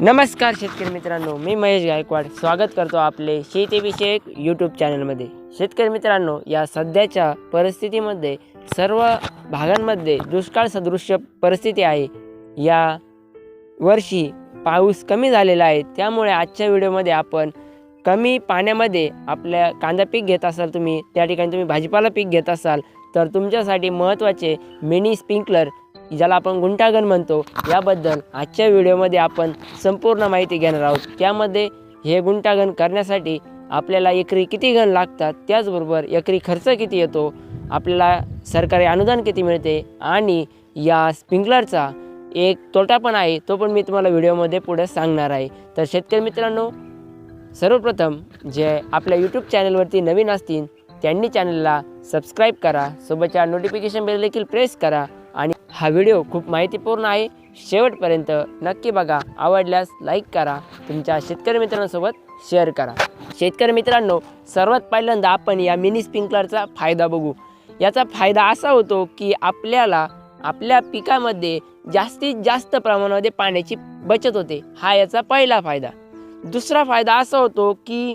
नमस्कार शेतकरी मित्रांनो मी महेश गायकवाड. स्वागत करतो आपले शेतीविषयक यूट्यूब चॅनलमध्ये शेतकरी मित्रांनो या सध्याच्या परिस्थितीमध्ये सर्व भागांमध्ये दुष्काळ सदृश्य परिस्थिती आहे. या वर्षी पाऊस कमी झालेला आहे. त्यामुळे आजच्या व्हिडिओमध्ये आपण कमी पाण्यामध्ये आपल्या कांदा पीक घेत असाल तुम्ही त्या ठिकाणी तुम्ही भाजीपाला पीक घेत असाल तर तुमच्यासाठी महत्त्वाचे मिनी स्प्रिंकलर ज्याला आपण गुंटागण म्हणतो याबद्दल आजच्या व्हिडिओमध्ये आपण संपूर्ण माहिती घेणार आहोत. त्यामध्ये हे गुंटागण करण्यासाठी आपल्याला एकरी किती गण लागतात त्याचबरोबर एकरी खर्च किती येतो आपल्याला सरकारी अनुदान किती मिळते आणि या स्प्रिंकलरचा एक तोटा पण आहे तो पण मी तुम्हाला व्हिडिओमध्ये पुढे सांगणार आहे. तर शेतकरी मित्रांनो सर्वप्रथम जे आपल्या यूट्यूब चॅनलवरती नवीन असतील त्यांनी चॅनलला सबस्क्राईब करा सोबतच्या नोटिफिकेशन बेल देखील प्रेस करा आणि हा व्हिडिओ खूप माहितीपूर्ण आहे. शेवटपर्यंत नक्की बघा. आवडल्यास लाईक करा. तुमच्या शेतकरी मित्रांसोबत शेअर करा. शेतकरी मित्रांनो सर्वात पहिल्यांदा आपण या मिनी स्प्रिंकलरचा फायदा बघू. याचा फायदा असा होतो की आपल्याला आपल्या पिकामध्ये जास्तीत जास्त प्रमाणामध्ये पाण्याची बचत होते. हा याचा पहिला फायदा. दुसरा फायदा असा होतो की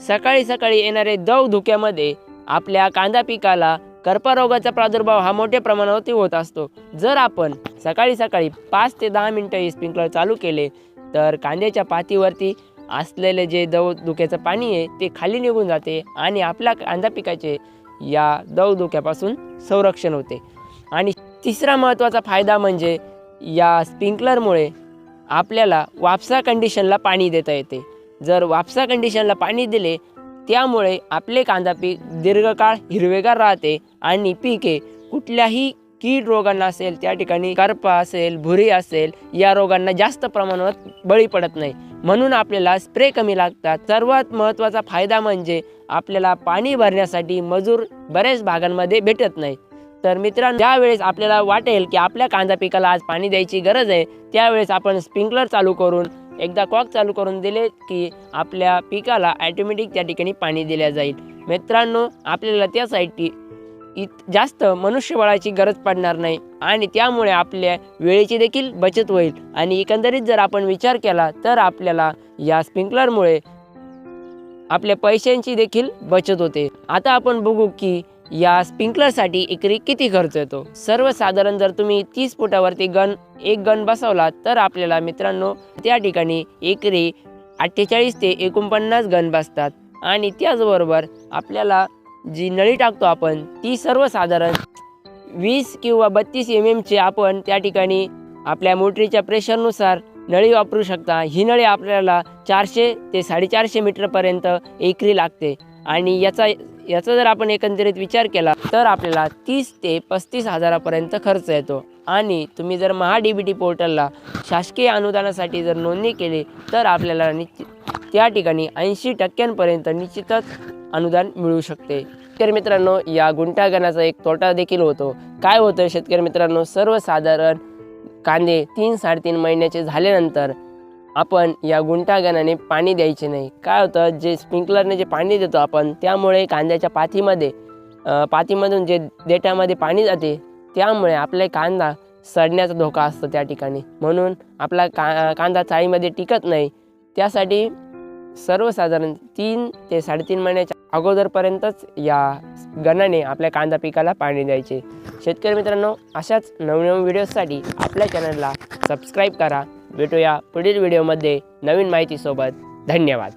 सकाळी सकाळी येणारे दव धुक्यामध्ये आपल्या कांदा पिकाला कर्करोगाचा प्रादुर्भाव हा मोठ्या प्रमाणावरती होत असतो. जर आपण सकाळी सकाळी पाच ते दहा मिनटं हे स्प्रिंकलर चालू केले तर कांद्याच्या पातीवरती असलेले जे दव धुक्याचं पाणी आहे ते खाली निघून जाते आणि आपल्या कांदा पिकाचे या दव धुक्यापासून संरक्षण होते. आणि तिसरा महत्त्वाचा फायदा म्हणजे या स्प्रिंकलरमुळे आपल्याला वापसा कंडिशनला पाणी देता येते. जर वापसा कंडिशनला पाणी दिले त्यामुळे आपले कांदा पीक दीर्घकाळ हिरवेगार राहते आणि पिके कुठल्याही कीड रोगांना असेल त्या ठिकाणी करपा असेल भुरी असेल या रोगांना जास्त प्रमाणात बळी पडत नाही. म्हणून आपल्याला स्प्रे कमी लागतात. सर्वात महत्त्वाचा फायदा म्हणजे आपल्याला पाणी भरण्यासाठी मजूर बऱ्याच भागांमध्ये भेटत नाही. तर मित्रांनो ज्यावेळेस आपल्याला वाटेल की आपल्या कांदा पिकाला आज पाणी द्यायची गरज आहे त्यावेळेस आपण स्प्रिंकलर चालू करून एकदा कॉक चालू करून दिले की आपल्या पिकाला ॲटोमॅटिक त्या ठिकाणी पाणी दिल्या जाईल. मित्रांनो आपल्याला त्यासाठी इत जास्त मनुष्यबळाची गरज पडणार नाही आणि त्यामुळे आपल्या वेळेची देखील बचत होईल. आणि एकंदरीत जर आपण विचार केला तर आपल्याला या स्प्रिंकलरमुळे आपल्या पैशांची देखील बचत होते. आता आपण बघू की या स्प्रिंकलरसाठी एकरी किती खर्च येतो? सर्वसाधारण जर तुम्ही तीस फुटावरती गन एक गन बसवला तर आपल्याला मित्रांनो त्या ठिकाणी एकरी अठ्ठेचाळीस ते एकोणपन्नास गन बसतात. आणि त्याचबरोबर आपल्याला जी नळी टाकतो आपण ती सर्वसाधारण वीस किंवा बत्तीस एम एमचे आपण त्या ठिकाणी आपल्या मोटरीच्या प्रेशरनुसार नळी वापरू शकता. ही नळी आपल्याला चारशे ते साडेचारशे मीटरपर्यंत एकरी लागते. आणि याचा याचा जर आपण एकंदरीत विचार केला तर आपल्याला तीस ते पस्तीस हजारापर्यंत खर्च येतो. आणि तुम्ही जर महा डी बी टी पोर्टलला शासकीय अनुदानासाठी जर नोंदणी केली तर आपल्याला निश्चित त्या ठिकाणी ऐंशी टक्क्यांपर्यंत निश्चितच अनुदान मिळू शकते. शेतकरी मित्रांनो या गुंठागणाचा एक तोटा देखील होतो. काय होतं शेतकरी मित्रांनो सर्वसाधारण कांदे तीन साडेतीन महिन्याचे झाल्यानंतर आपण या गुंठागणाने पाणी द्यायचे नाही. काय होतं जे स्प्रिंकलरने जे पाणी देतो आपण त्यामुळे कांद्याच्या पाथीमध्ये पातीमधून पाथीमधून जे देठामध्ये पाणी जाते त्यामुळे आपले कांदा सडण्याचा धोका असतो त्या ठिकाणी. म्हणून आपला का कांदा चाळीमध्ये टिकत नाही. त्यासाठी सर्वसाधारण तीन ते साडेतीन महिन्याच्या अगोदरपर्यंतच या गणाने आपल्या कांदा पिकाला पाणी द्यायचे. शेतकरी मित्रांनो अशाच नवनवीन व्हिडिओसाठी आपल्या चॅनलला सबस्क्राईब करा. भेटूया पुढील व्हिडिओमध्ये नवीन माहितीसोबत. धन्यवाद.